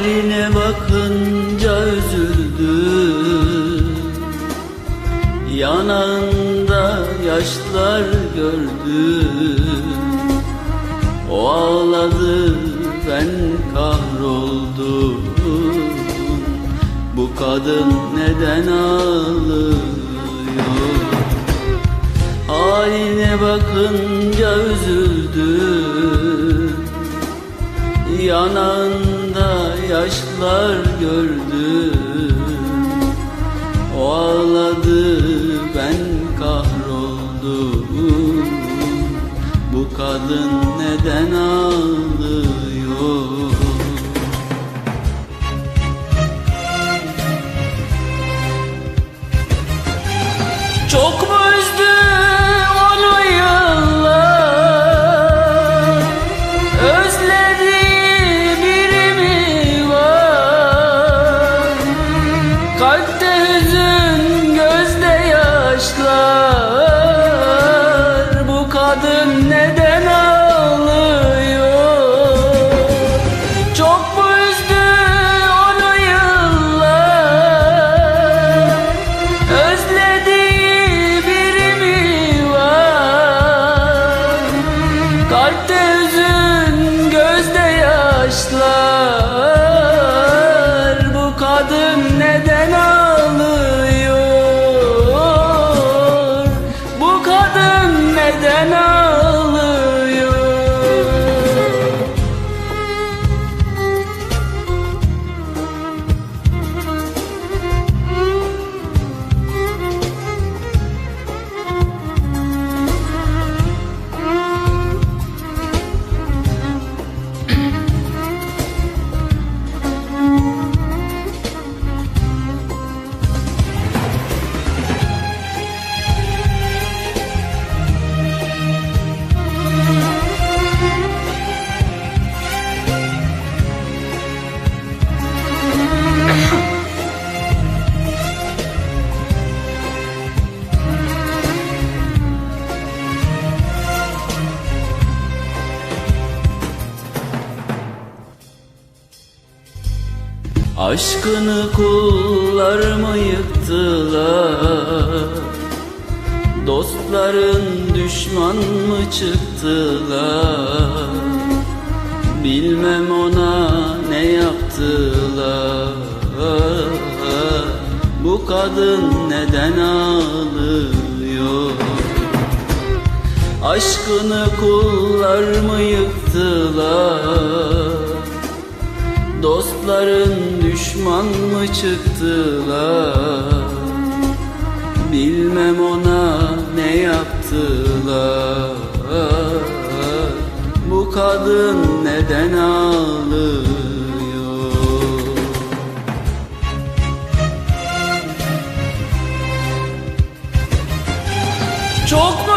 Haline bakınca üzüldüm Yanağında yaşlar gördüm O ağladı ben kahroldum. Bu kadın neden ağlıyor? Haline bakınca üzüldüm Yanağında yaşlar gördüm O ağladı ben kahroldum. Bu kadın Hüzün gözde yaşlar. Bu kadın neden ağlıyor Aşkını kullar mı yıktılar. Dostların düşman mı çıktılar? Bilmem ona ne yaptılar. Bu kadın neden ağlıyor? Aşkını kullar mı yıktılar Dostların düşman mı çıktılar? Bilmem ona ne yaptılar. Bu kadın neden ağlıyor? Çok